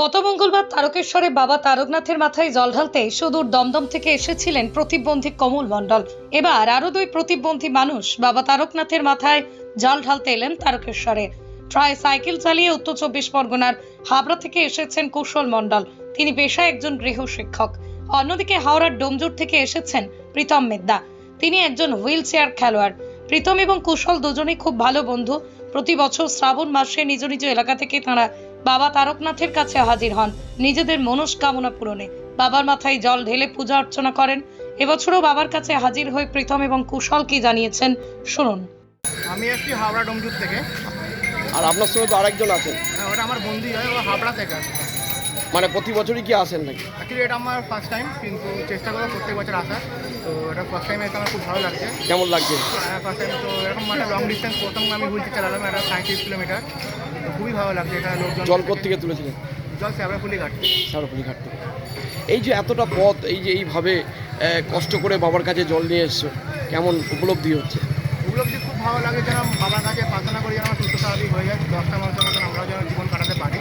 গত মঙ্গলবার তারকেশ্বরে বাবা তারকনাথের মাথায় জল ঢালতে সুদূর দমদম থেকে এসেছিলেন প্রতিবন্ধী কমল মণ্ডল। এবার আরও দুই প্রতিবন্ধী মানুষ বাবা তারকনাথের মাথায় জল ঢালতে এলেন তারকেশ্বরে। ট্রাই সাইকেল চালিয়ে উত্তর চব্বিশ পরগনার হাবড়া থেকে এসেছেন কুশল মণ্ডল। তিনি পেশায় একজন গৃহ শিক্ষক। অন্যদিকে হাওড়ার ডোমজুর থেকে এসেছেন প্রীতম মেদ্দা। তিনি একজন হুইল চেয়ার খেলোয়াড়। প্রীতম এবং কুশল দুজনেই খুব ভালো বন্ধু। প্রতি বছর শ্রাবণ মাসে নিজ নিজ এলাকা থেকে তারা বাবা তারকনাথের কাছে হাজির হন। নিজেদের মনস্কামনা পূরণে। বাবার মাথায় জল ঢেলে পূজা অর্চনা করেন। এবছরও বাবার কাছে হাজির হয়ে প্রীতম এবং কুশল কি জানিয়েছেন শুনুন। আমি আসছি হাওড়া ডোমজুর থেকে। আর আপনার সঙ্গে তো আরেকজন আছে হ্যাঁ, ওটা আমার বন্ধু হয় ও হাওড়া থেকে মানে প্রতি বছরই কি আসেন নাকি? অ্যাকচুয়ালি এটা আমার ফার্স্ট টাইম কিন্তু চেষ্টা করব প্রত্যেক বছর আসার। তো এটা ফার্স্ট টাইম এসে আমার খুব ভালো লাগছে। কেমন লাগছে? ফার্স্ট টাইম তো এরকম মানে লং ডিস্টেন্স প্রথম আমি হুইলতে চালালাম এটা সাঁত্রিশ কিলোমিটার। তো খুবই ভালো লাগছে এটা লোকজন। জল থেকে তুলেছিলেন? জল শ্যাবরাফুলি ঘাট সারপুরি ঘাট থেকে। এই যে এতটা পথ এই যে এইভাবে কষ্ট করে বাবার কাছে জল নিয়ে এসছো কেমন উপলব্ধি হচ্ছে? উপলব্ধি খুব ভালো লাগে যেন বাবার কাছে প্রার্থনা করি যেন আমার সুস্থ স্বাভাবিক হয়ে যায়। দশটা মানুষের মতন আমরাও যেন জীবন কাটাতে পারি।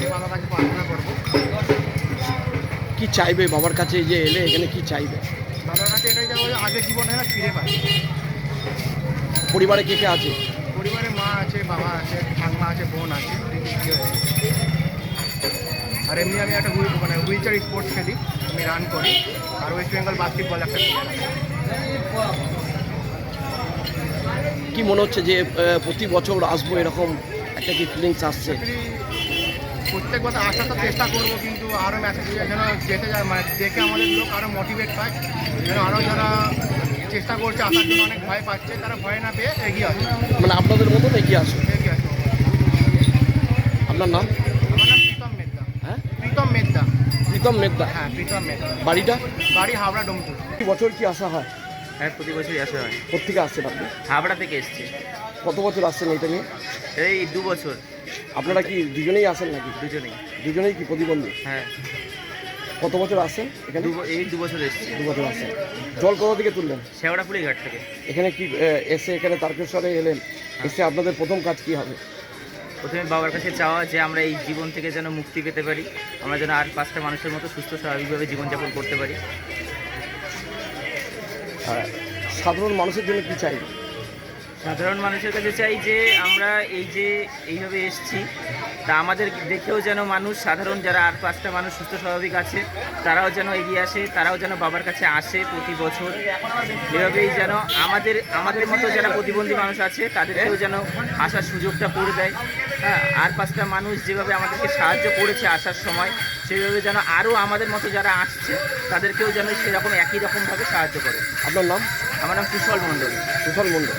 তো বাবার কাছে প্রার্থনা করব। কি চাইবে? বাবার কাছে যে এলে এখানে কি চাইবে? বাবার কাছে এটাই যাব যে আগের জীবনটা ফিরে পাই পরিবারে কে কে আছে? পরিবারে মা আছে বাবা আছে ঠাকমা আছে বোন আছে আর এমনি আমি একটা হুইল মানে হুইল চেয়ার স্পোর্টস খেলি আমি রান করি। আর ওয়েস্ট বেঙ্গল বাস্কেটবল একটা কি মনে হচ্ছে যে প্রতি বছর আসব এরকম একটা কি ফিলিংস আসছে? প্রত্যেক বছর আসার তো চেষ্টা করব কিন্তু আরও ম্যাচে যেন যেতে যায়। মানে দেখে আমাদের লোক আরও মোটিভেট পায় যেন আরও যারা চেষ্টা করছে আসার জন্য অনেক ভয় পাচ্ছে তারা ভয় না পেয়ে এগিয়ে আসে মানে আপনাদের মতন এগিয়ে আসো এগিয়ে আসে আপনার নাম? আমার নাম প্রীতম মেদ্দা। হ্যাঁ? প্রীতম মেদ্দা। প্রীতম মেদ্দা? হ্যাঁ প্রীতম মেদ্দা। বাড়িটা? বাড়ি হাওড়া বছর কি আসা হয়? হ্যাঁ প্রতি বছরই আসা হয়। কোথেকে আসছেন আপনি? হাবড়া থেকে এসছে। কত বছর আসছেন এটা নিয়ে? এই দু বছর। আপনারা কি দুজনেই আসেন নাকি? দুজনেই। দুজনেই কি প্রতিবন্ধী? হ্যাঁ। কত বছর আসছেন এখানে? এই দু বছর এসছে। দু বছর আসছেন। জল কোথা থেকে তুললেন? শেওড়াপুলি ঘাট থেকে। এখানে কি এসে এখানে তারকেশ্বরে এলেন? এসে আপনাদের প্রথম কাজ কি হবে? প্রথমে বাবার কাছে চাওয়া যে আমরা এই জীবন থেকে যেন মুক্তি পেতে পারি। আমরা যেন আর পাঁচটা মানুষের মতো সুস্থ স্বাভাবিকভাবে জীবনযাপন করতে পারি। আর সাধারণ মানুষের জন্য কি চাই? সাধারণ মানুষের কাছে চাই যে আমরা এই যে এইভাবে এসছি তা আমাদের দেখেও যেন মানুষ সাধারণ যারা আর পাঁচটা মানুষ সুস্থ স্বাভাবিক আছে তারাও যেন এগিয়ে আসে তারাও যেন বাবার কাছে আসে প্রতি বছর। এভাবেই যেন আমাদের আমাদের মতো যারা প্রতিবন্ধী মানুষ আছে তাদেরকেও যেন আসার সুযোগটা করে দেয়। হ্যাঁ আর পাঁচটা মানুষ যেভাবে আমাদেরকে সাহায্য করেছে আসার সময় সেইভাবে যেন আরও আমাদের মতো যারা আসছে তাদেরকেও যেন সেরকম একই রকমভাবে সাহায্য করে। আপনার নাম? আমার নাম কুশল মণ্ডল। কুশল মণ্ডল।